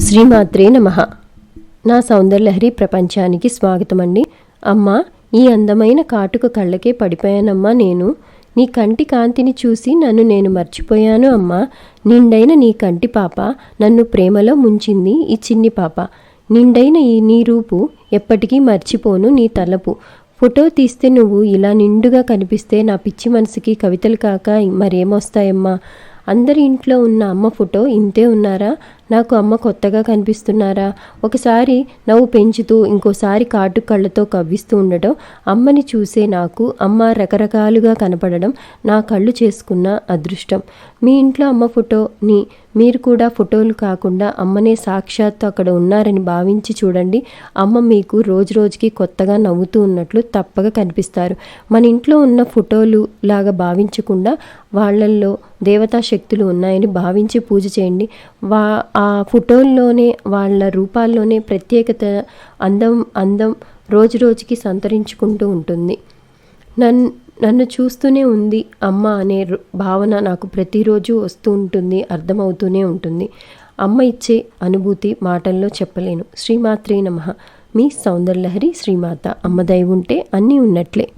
శ్రీమాత్రే నమ. నా సౌందర్యలహరి ప్రపంచానికి స్వాగతం అండి అమ్మా ఈ అందమైన కాటుక కళ్ళకే పడిపోయానమ్మా నేను. నీ కంటి కాంతిని చూసి నన్ను నేను మర్చిపోయాను అమ్మా. నిండైన నీ కంటి పాప నన్ను ప్రేమలో ముంచింది ఈ చిన్ని పాప. నిండైన ఈ నీ రూపు ఎప్పటికీ మర్చిపోను నీ తలపు. ఫోటో తీస్తే నువ్వు ఇలా నిండుగా కనిపిస్తే నా పిచ్చి మనసుకి కవితలు కాక మరేమొస్తాయమ్మా? అందరి ఇంట్లో ఉన్న అమ్మ ఫోటో ఇంతే ఉన్నారా? నాకు అమ్మ కొత్తగా కనిపిస్తున్నారా? ఒకసారి నవ్వు పెంచుతూ ఇంకోసారి కాటు కళ్ళతో కవ్విస్తూ ఉండటం అమ్మని చూసే నాకు అమ్మ రకరకాలుగా కనపడడం నా కళ్ళు చేసుకున్న అదృష్టం. మీ ఇంట్లో అమ్మ ఫోటోని మీరు కూడా ఫోటోలు కాకుండా అమ్మనే సాక్షాత్తు అక్కడ ఉన్నారని భావించి చూడండి. అమ్మ మీకు రోజు రోజుకి కొత్తగా నవ్వుతూ ఉన్నట్లు తప్పక కనిపిస్తారు. మన ఇంట్లో ఉన్న ఫోటోలు లాగా భావించకుండా వాళ్ళల్లో దేవతా శక్తులు ఉన్నాయని భావించి పూజ చేయండి. వా ఆ ఫోటోల్లోనే వాళ్ళ రూపాల్లోనే ప్రత్యేకత అందం అందం రోజు రోజుకి సంతరించుకుంటూ ఉంటుంది. నన్ను నన్ను చూస్తూనే ఉంది. అమ్మ అనే రు- భావన నాకు ప్రతిరోజు వస్తూ ఉంటుంది అర్థమవుతూనే ఉంటుంది. అమ్మ ఇచ్చే అనుభూతి మాటల్లో చెప్పలేను. శ్రీమాత్రే నమ. మీ సౌందర్యలహరి శ్రీమాత. అమ్మ దయ ఉంటే అన్నీ ఉన్నట్లే.